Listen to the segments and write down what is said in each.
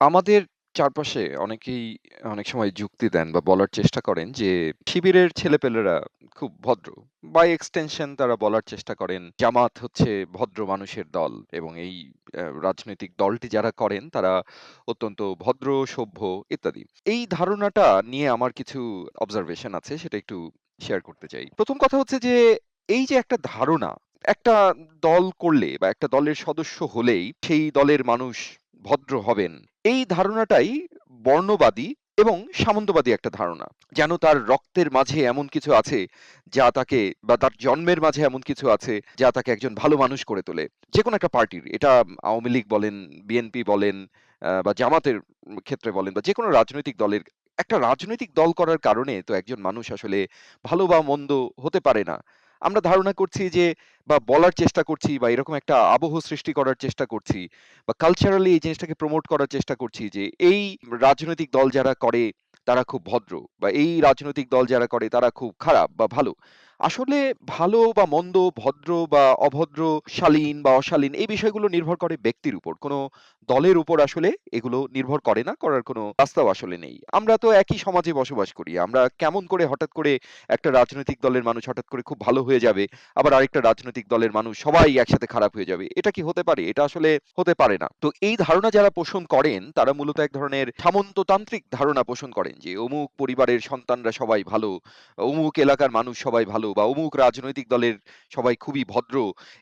আমাদের চারপাশে অনেকেই অনেক সময় যুক্তি দেন বা বলার চেষ্টা করেন যে শিবিরের ছেলেপেলেরা খুব ভদ্র। বাই এক্সটেনশন তারা বলার চেষ্টা করেন জামাত হচ্ছে ভদ্র মানুষের দল এবং এই রাজনৈতিক দলটি যারা করেন তারা অত্যন্ত ভদ্র, সভ্য ইত্যাদি। এই ধারণাটা নিয়ে আমার কিছু অবজারভেশন আছে সেটা একটু শেয়ার করতে চাই। প্রথম কথা হচ্ছে যে এই যে একটা ধারণা, একটা দল করলে বা একটা দলের সদস্য হলেই সেই দলের মানুষ ভদ্র হবেন। এই ধারণাটাই বর্ণবাদী এবং সামন্তবাদী একটা ধারণা। যেন তার রক্তের মাঝে এমন কিছু আছে যা তাকে বা তার জন্মের মাঝে এমন কিছু আছে যা তাকে একজন ভালো মানুষ করে তোলে। যেকোনো একটা পার্টির এটা আওয়ামী লীগ বলেন, বিএনপি বলেন বা জামাতের ক্ষেত্রে বলেন বা যেকোনো রাজনৈতিক দলের একটা রাজনৈতিক দল করার কারণে তো একজন মানুষ আসলে ভালো বা মন্দ হতে পারে না। আমরা ধারণা করছি যে, বা বলার চেষ্টা করছি, বা এরকম একটা আবহ সৃষ্টি করার চেষ্টা করছি, বা কালচারালি এই জিনিসটাকে প্রমোট করার চেষ্টা করছি যে, এই রাজনৈতিক দল যারা করে, তারা খুব ভদ্র, বা এই রাজনৈতিক দল যারা করে, তারা খুব খারাপ বা ভালো। আসলে ভালো বা মন্দ, ভদ্র বা অভদ্র, শালীন বা অশালীন এই বিষয়গুলো নির্ভর করে ব্যক্তির উপর। কোন দলের উপর আসলে এগুলো নির্ভর করে না, করার কোনো বাস্তব আসলে নেই। আমরা তো একই সমাজে বসবাস করি। আমরা কেমন করে হঠাৎ করে একটা রাজনৈতিক দলের মানুষ হঠাৎ করে খুব ভালো হয়ে যাবে, আবার আরেকটা রাজনৈতিক দলের মানুষ সবাই একসাথে খারাপ হয়ে যাবে। এটা কি হতে পারে? এটা আসলে হতে পারে না। তো এই ধারণা যারা পোষণ করেন তারা মূলত এক ধরনের সামন্ততান্ত্রিক ধারণা পোষণ করেন যে অমুক পরিবারের সন্তানরা সবাই ভালো, অমুক এলাকার মানুষ সবাই ভালো বা অমুক রাজনৈতিক দলের সবাই খুবই ভদ্র।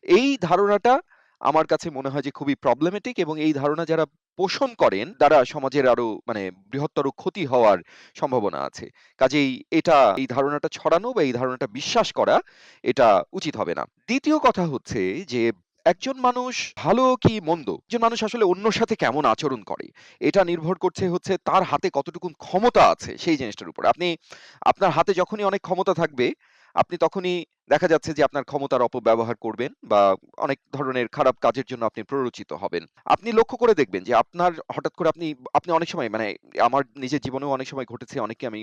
এই ধারণাটা আমার কাছে মনে হয় যে খুবই প্রবলেমেটিক এবং এই ধারণা যারা পোষণ করেন তারা সমাজের আরও মানে বৃহত্তর ক্ষতি হওয়ার সম্ভাবনা আছে। কাজেই এটা এই ধারণাটা ছড়ানো বা এই ধারণাটা বিশ্বাস করা এটা উচিত হবে না। ২য় কথা হচ্ছে যে একজন মানুষ ভালো কি মন্দ, একজন মানুষ আসলে অন্যর সাথে কেমন আচরণ করে, এটা নির্ভর করছে হচ্ছে তার হাতে কতটুকু ক্ষমতা আছে সেই জিনিসটার উপর। আপনি আপনার হাতে যখনই অনেক ক্ষমতা থাকবে, আপনি তখনই দেখা যাচ্ছে যে আপনার ক্ষমতার অপব্যবহার করবেন বা অনেক ধরনের খারাপ কাজের জন্য আপনি প্ররোচিত হবেন। আপনি লক্ষ্য করে দেখবেন যে আপনার হঠাৎ করে আপনি আপনি অনেক সময় মানে আমার নিজের জীবনেও অনেক সময় ঘটেছে, অনেককে আমি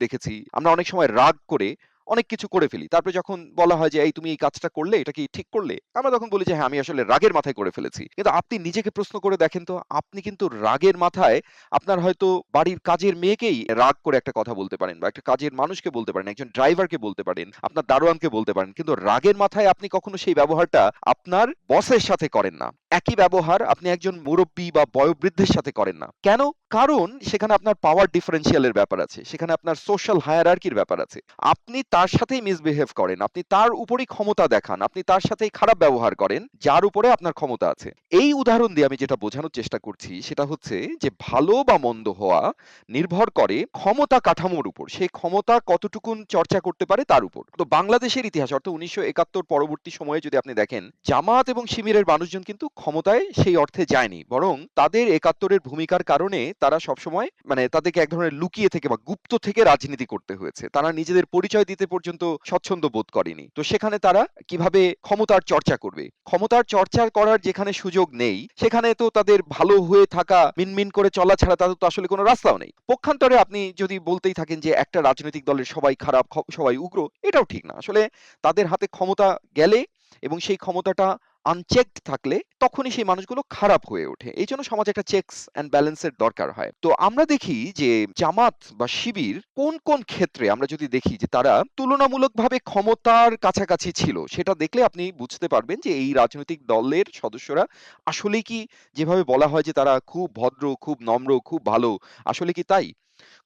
দেখেছি। আমরা অনেক সময় রাগ করে অনেক কিছু করে ফেলি। তারপরে যখন বলা হয় যে, "এই তুমি এই কাজটা করলে, এটা কি ঠিক করলে?" আমরা তখন বলি যে, "হ্যাঁ, আমি আসলে রাগের মাথায় করে ফেলেছি।" কিন্তু আপনি নিজেকে প্রশ্ন করে দেখেন তো, আপনি কিন্তু রাগের মাথায় আপনার হয়তো বাড়ির কাজের মেয়েকেই রাগ করে একটা কথা বলতে পারেন বা একটা কাজের মানুষকে বলতে পারেন, একজন ড্রাইভারকে বলতে পারেন, আপনার দারোয়ানকে বলতে পারেন। কিন্তু রাগের মাথায় আপনি কখনো সেই ব্যবহারটা আপনার বসের সাথে করেন না। একই ব্যবহার আপনি একজন মুরব্বী বা বয়োবৃদ্ধের সাথে করেন না। কেন? কারণ সেখানে আপনার পাওয়ার ডিফারেনশিয়াল এর ব্যাপার আছে। সেখানে আপনার সোশ্যাল এর ব্যাপার আছে। আপনি তার সাথেই মিসবিহেভ করেন। আপনি তার উপরেই ক্ষমতা দেখান। আপনি তার সাথেই খারাপ ব্যবহার করেন, যার উপরে আপনার ক্ষমতা আছে। এই উদাহরণ দিয়ে আমি যেটা বোঝানোর চেষ্টা করছি সেটা হচ্ছে যে ভালো বা মন্দ হওয়া নির্ভর করে ক্ষমতা কাঠামোর উপর। সেই ক্ষমতা কতটুকুন চর্চা করতে পারে তার উপর। তো বাংলাদেশের ইতিহাস অর্থাৎ ১৯৭১ পরবর্তী সময়ে যদি আপনি দেখেন, জামাত এবং শিবিরের মানুষজন কিন্তু ক্ষমতায় সেই অর্থে যায়নি। বরং তাদের একাত্তরের ভূমিকার কারণে তারা সবসময় মানে তাদেরকে এক ধরনের লুকিয়ে থেকে বা গুপ্ত থেকে রাজনীতি করতে হয়েছে। তারা নিজেদের পরিচয় দিতে পর্যন্ত স্বচ্ছন্দ বোধ করেনি। তো সেখানে তারা কীভাবে ক্ষমতার চর্চা করবে? ক্ষমতার চর্চা করার যেখানে সুযোগ নেই, সেখানে তো তাদের ভালো হয়ে থাকা, মিনমিন করে চলা ছাড়া তাদের তো আসলে কোনো রাস্তাও নেই। পক্ষান্তরে আপনি যদি বলতেই থাকেন যে একটা রাজনৈতিক দলের সবাই খারাপ, সবাই উগ্র, এটাও ঠিক না। আসলে তাদের হাতে ক্ষমতা গেলে এবং সেই ক্ষমতাটা আনচেকড থাকলে তখনই সেই মানুষগুলো খারাপ হয়ে ওঠে। এই জন্য সমাজে একটা চেকস অ্যান্ড ব্যালেন্সের দরকার হয়। তো আমরা দেখি যে জামাত বা শিবির কোন, কোন ক্ষেত্রে আমরা যদি দেখি যে তারা তুলনামূলকভাবে ক্ষমতার কাছাকাছি ছিল, সেটা দেখলে আপনি বুঝতে পারবেন যে এই রাজনৈতিক দলের সদস্যরা আসলেই কি যেভাবে বলা হয় যে তারা খুব ভদ্র, খুব নম্র, খুব ভালো, আসলে কি তাই?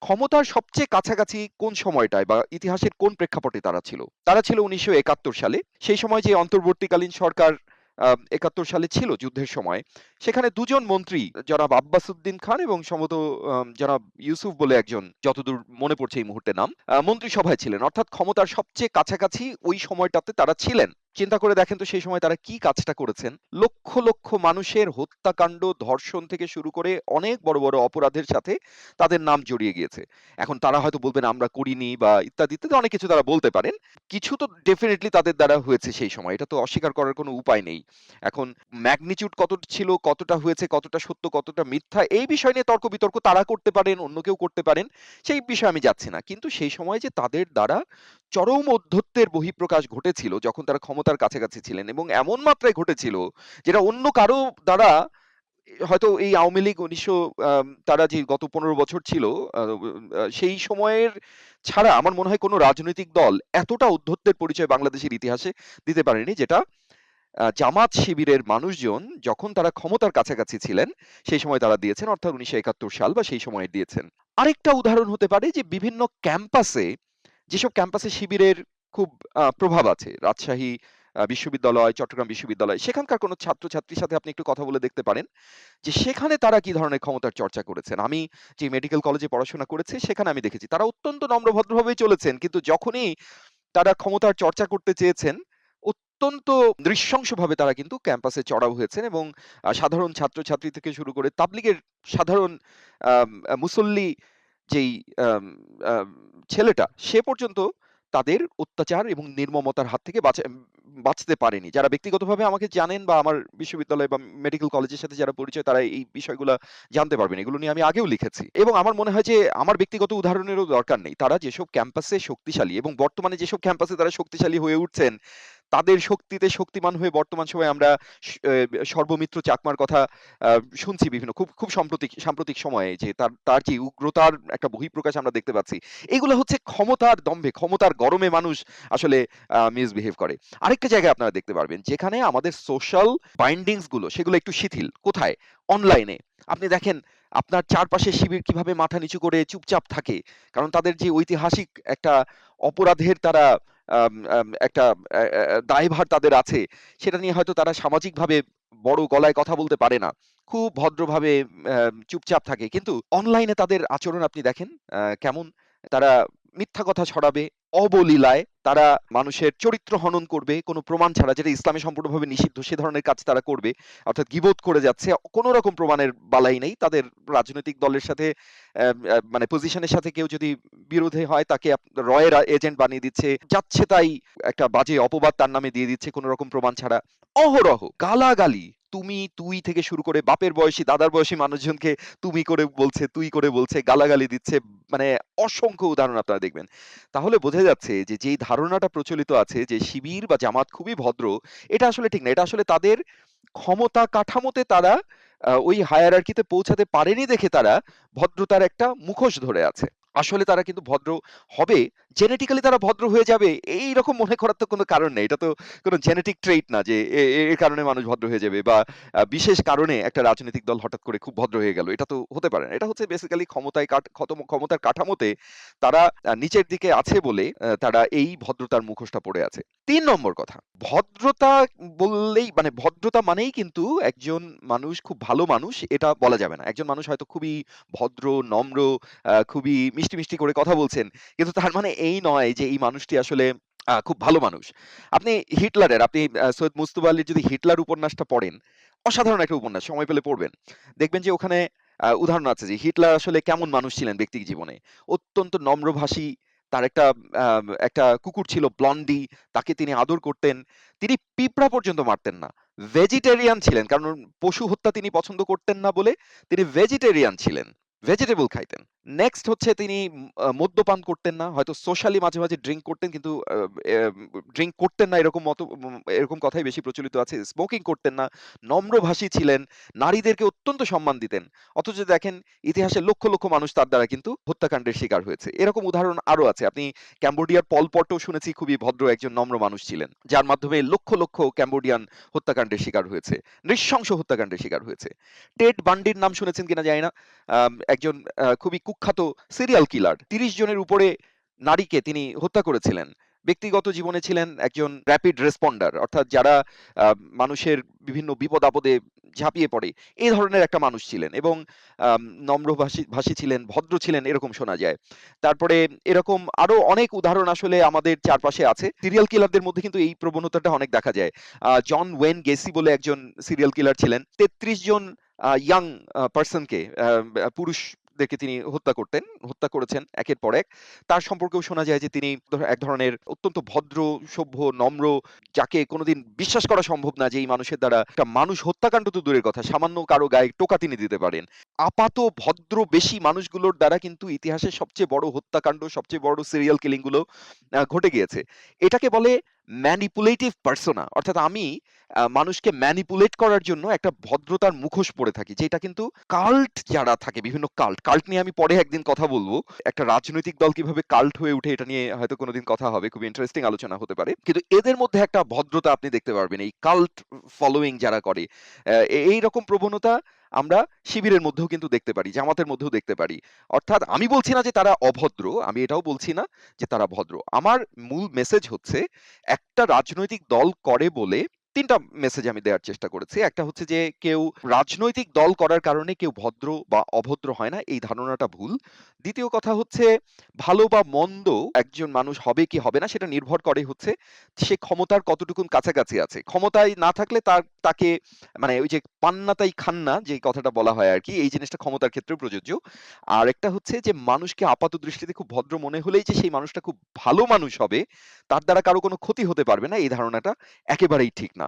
ক্ষমতার সবচেয়ে কাছাকাছি কোন সময়টায় বা ইতিহাসের কোন প্রেক্ষাপটে তারা ছিল? তারা ছিল ১৯৭১ সালে। সেই সময় যে অন্তর্বর্তীকালীন সরকার ৭১ সালে ছিল যুদ্ধের সময়। সেখানে দুজন মন্ত্রী জনাব আব্বাস উদ্দিন খান এবং সম্ভবত জনাব ইউসুফ বলে একজন যতদূর মনে পড়ছে এই মুহূর্তে নাম, মন্ত্রিসভায় ছিলেন। অর্থাৎ ক্ষমতার সবচেয়ে কাছাকাছি ওই সময়টাতে তারা ছিলেন। চিন্তা করে দেখেন তো সেই সময় তারা কি কাজটা করেছেন? লক্ষ, লক্ষ মানুষের হত্যাকাণ্ড, ধর্ষণ থেকে শুরু করে অনেক বড়, বড় অপরাধের সাথে তাদের নাম জড়িয়ে গিয়েছে। এখন তারা হয়তো বলবেন আমরা করিনি বা ইত্যাদি, ইত্যাদি অনেক কিছু তারা বলতে পারেন। কিছু তো ডেফিনিটলি তাদের দ্বারা হয়েছে সেই সময়। এটা তো অস্বীকার করার কোনো উপায় নেই। এখন ম্যাগনিটিউড কতটা ছিল, কতটা হয়েছে, কতটা সত্য, কতটা মিথ্যা এই বিষয় নিয়ে তর্ক-বিতর্ক তারা করতে পারেন, অন্য কেউ করতে পারেন। সেই বিষয়ে আমি যাচ্ছি না। কিন্তু সেই সময় যে তাদের দ্বারা চরম ঔদ্ধত্যের বহিঃপ্রকাশ ঘটেছিল যখন তারা ক্ষমতার কাছাকাছি ছিলেন এবং এমন মাত্রায় ঘটেছিল যেটা অন্য কারও দ্বারা হয়তো এই আওয়ামী লীগ ১৯০০ আম তারা যে গত ১৫ বছর ছিল সেই সময়ের ছাড়া আমার মনে হয় কোন রাজনৈতিক দল এতটা ঔদ্ধত্যের পরিচয় বাংলাদেশের ইতিহাসে দিতে পারেনি যেটা জামাত শিবিরের মানুষজন যখন তারা ক্ষমতার কাছাকাছি ছিলেন, সেই সময় তারা দিয়েছেন অর্থাৎ ১৯৭১ সাল বা সেই সময় দিয়েছেন। আরেকটা উদাহরণ হতে পারে যে বিভিন্ন ক্যাম্পাসে যেসব ক্যাম্পাসে শিবিরের খুব প্রভাব আছে। রাজশাহী বিশ্ববিদ্যালয়, চট্টগ্রাম বিশ্ববিদ্যালয় সেখানকার কোনো ছাত্রছাত্রীর সাথে আপনি একটু কথা বলে দেখতে পারেন। যে সেখানে তারা কি ধরনের ক্ষমতার চর্চা করেছেন। আমি যে মেডিকেল কলেজে পড়াশোনা করেছি সেখানে আমি দেখেছি। তারা অত্যন্ত নম্র ভদ্রভাবেই চলেছেন। কিন্তু যখনই তারা ক্ষমতার চর্চা করতে চেয়েছেন, অত্যন্ত নৃশংসভাবে তারা কিন্তু ক্যাম্পাসে চড়াও হয়েছেন এবং সাধারণ ছাত্রছাত্রী থেকে শুরু করে তাবলিগের সাধারণ মুসল্লি যেই ছেলেটা সে পর্যন্ত তাদের অত্যাচার এবং নির্মমতার হাত থেকে বাঁচতে পারেনি। যারা ব্যক্তিগতভাবে আমাকে জানেন বা আমার বিশ্ববিদ্যালয় বা মেডিকেল কলেজের সাথে যারা পরিচয় তারা এই বিষয়গুলো জানতে পারবেন। এগুলো নিয়ে আমি আগেও লিখেছি। এবং আমার মনে হয় যে আমার ব্যক্তিগত উদাহরণেরও দরকার নেই। তারা যেসব ক্যাম্পাসে শক্তিশালী এবং বর্তমানে যেসব ক্যাম্পাসে তারা শক্তিশালী হয়ে উঠছেন, তাদের শক্তিতে শক্তিমান হয়ে বর্তমান সময়ে আমরা সর্বমিত্র চাকমার কথা শুনছি বিভিন্ন খুব, খুব সাম্প্রতিক সাম্প্রতিক সময়ে যে তার, তার যে উগ্রতার একটা বহিঃপ্রকাশ আমরা দেখতে পাচ্ছি। এগুলো হচ্ছে ক্ষমতার দম্ভে, ক্ষমতার গরমে মানুষ আসলে মিসবিহেভ করে। আরেকটা জায়গায় আপনারা দেখতে পারবেন যেখানে আমাদের সোশ্যাল বাইন্ডিংসগুলো সেগুলো একটু শিথিল। কোথায়? অনলাইনে। আপনি দেখেন আপনার চারপাশে শিবির কীভাবে মাথা নিচু করে চুপচাপ থাকে। কারণ তাদের যে ঐতিহাসিক একটা অপরাধের তারা একটা দায়ভার তাদের আছে। সেটা নিয়ে হয়তো তারা সামাজিকভাবে বড় গলায় কথা বলতে পারে না। খুব ভদ্রভাবে চুপচাপ থাকে। কিন্তু অনলাইনে তাদের আচরণ আপনি দেখেন কেমন? তারা মিথ্যা কথা ছড়াবে, অবলীলায় তারা মানুষের চরিত্র হনন করবে কোন প্রমাণ ছাড়া যেটা ইসলামে সম্পূর্ণভাবে নিষিদ্ধ সে ধরনের কাজ তারা করবে। অর্থাৎ গীবত করে যাচ্ছে। কোন রকম প্রমাণের বালাই নেই। তাদের রাজনৈতিক দলের সাথে মানে পজিশনের সাথে কেউ যদি বিরোধী হয় তাকে আপ র এর এজেন্ট বানিয়ে দিচ্ছে। যাচ্ছে তাই একটা বাজে অপবাদ তার নামে দিয়ে দিচ্ছে কোন রকম প্রমাণ ছাড়া। অহরহ গালাগালি, তুমি, তুই থেকে শুরু করে বাপের বয়সী, দাদার বয়সী মানুষজনকে তুমি করে বলছে, তুই করে বলছে, গালাগালি দিচ্ছে। মানে অসংখ্য উদাহরণ আপনারা দেখবেন। তাহলে বোঝা যাচ্ছে যে যেই ধারণাটা প্রচলিত আছে যে শিবির বা জামাত খুবই ভদ্র, এটা আসলে ঠিক না। এটা আসলে তাদের ক্ষমতা কাঠামোতে তারা ওই হায়ারার্কি তে পৌঁছাতে পারেনি দেখে তারা ভদ্রতার একটা মুখোশ ধরে আছে। আসলে তারা কিন্তু ভদ্র হবে, জেনেটিক্যালি তারা ভদ্র হয়ে যাবে এইরকম মনে করার তো কোন কারণ নেই। এটা তো কোন জেনেটিক ট্রেইট না যে এর কারণে মানুষ ভদ্র হয়ে যাবে বা বিশেষ কারণে একটা রাজনৈতিক দল হঠাৎ করে খুব ভদ্র হয়ে গেল। এটা তো হতে পারে না। এটা হচ্ছে বেসিক্যালি ক্ষমতায় ক্ষমতার কাঠামোতে তারা নিচের দিকে আছে বলে তারা এই ভদ্রতার মুখোশটা পড়ে আছে। তিন নম্বর কথা, ভদ্রতা বললেই মানে ভদ্রতা মানেই কিন্তু একজন মানুষ খুব ভালো মানুষ এটা বলা যাবে না। একজন মানুষ হয়তো খুবই ভদ্র, নম্র, খুবই মিষ্টি, মিষ্টি করে কথা বলছেন। কিন্তু তার মানে এই নয় যে এই মানুষটি আসলে খুব ভালো মানুষ। আপনি হিটলারের আপনি সৈয়দ মুজতবা আলীর যদি 'হিটলার' উপন্যাসটা পড়েন, অসাধারণ একটা উপন্যাস। সময় পেলে পড়বেন। দেখবেন যে ওখানে উদাহরণ আছে যে হিটলার আসলে কেমন মানুষ ছিলেন ব্যক্তিক জীবনে। অত্যন্ত নম্রভাষী, তার একটা একটা কুকুর ছিল ব্লন্ডি, তাকে তিনি আদর করতেন। তিনি পিঁপড়া পর্যন্ত মারতেন না। ভেজিটেরিয়ান ছিলেন। কারণ পশু হত্যা তিনি পছন্দ করতেন না বলে তিনি ভেজিটেরিয়ান ছিলেন। ভেজিটেবল খাইতেন। নেক্সট হচ্ছে তিনি মদ্যপান করতেন না। হয়তো সোশ্যালি মাঝে, মাঝে ড্রিংক করতেন কিন্তু ড্রিংক করতেন না এরকম মত এরকম কথাই বেশি প্রচলিত আছে। স্মোকিং করতেন না। নম্রভাষী ছিলেন। নারীদেরকে অত্যন্ত সম্মান দিতেন। অথচ দেখেন ইতিহাসে লক্ষ, লক্ষ মানুষ তার দ্বারা কিন্তু হত্যাকাণ্ডের শিকার হয়েছে। এরকম উদাহরণ আরও আছে। আপনি ক্যাম্বোডিয়ার পল পটও শুনেছি খুবই ভদ্র একজন নম্র মানুষ ছিলেন। যার মাধ্যমে লক্ষ, লক্ষ ক্যাম্বোডিয়ান হত্যাকাণ্ডের শিকার হয়েছে। নৃশংস হত্যাকাণ্ডের শিকার হয়েছে। টেড বান্ডির নাম শুনেছেন কিনা জানি না। একজন খুবই কুখ্যাত সিরিয়াল কিলার। ৩০ জনের উপরে নারীকে তিনি হত্যা করেছিলেন। ব্যক্তিগত জীবনে ছিলেন একজন র‍্যাপিড রেসপন্ডার অর্থাৎ যারা মানুষের বিভিন্ন বিপদ-আপদে ঝাঁপিয়ে পড়ে। এ ধরনের একটা মানুষ ছিলেন এবং নম্রভাষী ভাষী ছিলেন, ভদ্র ছিলেন এরকম শোনা যায়। তারপরে এরকম আরও অনেক উদাহরণ আসলে আমাদের চারপাশে আছে। সিরিয়াল কিলারদের মধ্যে কিন্তু এই প্রবণতাটা অনেক দেখা যায়। জন ওয়েন গেসি বলে একজন সিরিয়াল কিলার ছিলেন। ৩৩ জন ইয়াং আ পারসন কে আ পুরুষদেরকে তিনি হত্যা করতেন, হত্যা করেছেন একের পর এক। তার সম্পর্কেও শোনা যায় যে তিনি এক ধরনের অত্যন্ত ভদ্র, সভ্য, নম্র যাকে কোনোদিন বিশ্বাস করা সম্ভব না যে এই মানুষের দ্বারা একটা মানুষ হত্যাকাণ্ড তো দূরের কথা, সামান্য কারও গায়ে টোকা তিনি দিতে পারেন। আপাত ভদ্র বেশি মানুষগুলোর দ্বারা কিন্তু ইতিহাসের সবচেয়ে বড় হত্যাকাণ্ড, সবচেয়ে বড় সিরিয়াল কিলিংগুলো ঘটে গিয়েছে। এটাকে বলে ম্যানিপুলেটিভ পার্সোনা অর্থাৎ আমি মানুষকে ম্যানিপুলেট করার জন্য একটা ভদ্রতার মুখোশ পরে থাকি। যেটা কিন্তু কাল্ট যারা থাকে বিভিন্ন কাল্ট, কাল্ট নিয়ে আমি পরে একদিন কথা বলব একটা রাজনৈতিক দল কীভাবে কাল্ট হয়ে উঠে এটা নিয়ে হয়তো কোনোদিন কথা হবে। খুব ইন্টারেস্টিং আলোচনা হতে পারে। কিন্তু এদের মধ্যে একটা ভদ্রতা আপনি দেখতে পারবেন। এই কাল্ট ফলোয়িং যারা করে। এই রকম প্রবণতা আমরা শিবিরের মধ্যেও কিন্তু দেখতে পারি, জামাতের মধ্যেও দেখতে পারি। অর্থাৎ আমি বলছি না যে তারা অভদ্র। আমি এটাও বলছি না যে তারা ভদ্র। আমার মূল মেসেজ হচ্ছে একটা রাজনৈতিক দল করে বলে তিনটা মেসেজ আমি দেওয়ার চেষ্টা করেছি। একটা হচ্ছে যে কেউ রাজনৈতিক দল করার কারণে কেউ ভদ্র বা অভদ্র হয় না। এই ধারণাটা ভুল। দ্বিতীয় কথা হচ্ছে ভালো বা মন্দ একজন মানুষ হবে কি হবে না সেটা নির্ভর করে হচ্ছে সে ক্ষমতার কতটুকুন কাছাকাছি আছে। ক্ষমতায় না থাকলে তার তাকে মানে ওই যে পান্না তাই খান্না যে কথাটা বলা হয় আরকি এই জিনিসটা ক্ষমতার ক্ষেত্রেও প্রযোজ্য। আরেকটা হচ্ছে যে মানুষকে আপাত দৃষ্টিতে খুব ভদ্র মনে হলেই যে সেই মানুষটা খুব ভালো মানুষ হবে, তার দ্বারা কারও কোনো ক্ষতি হতে পারবে না এই ধারণাটা একেবারেই ঠিক না।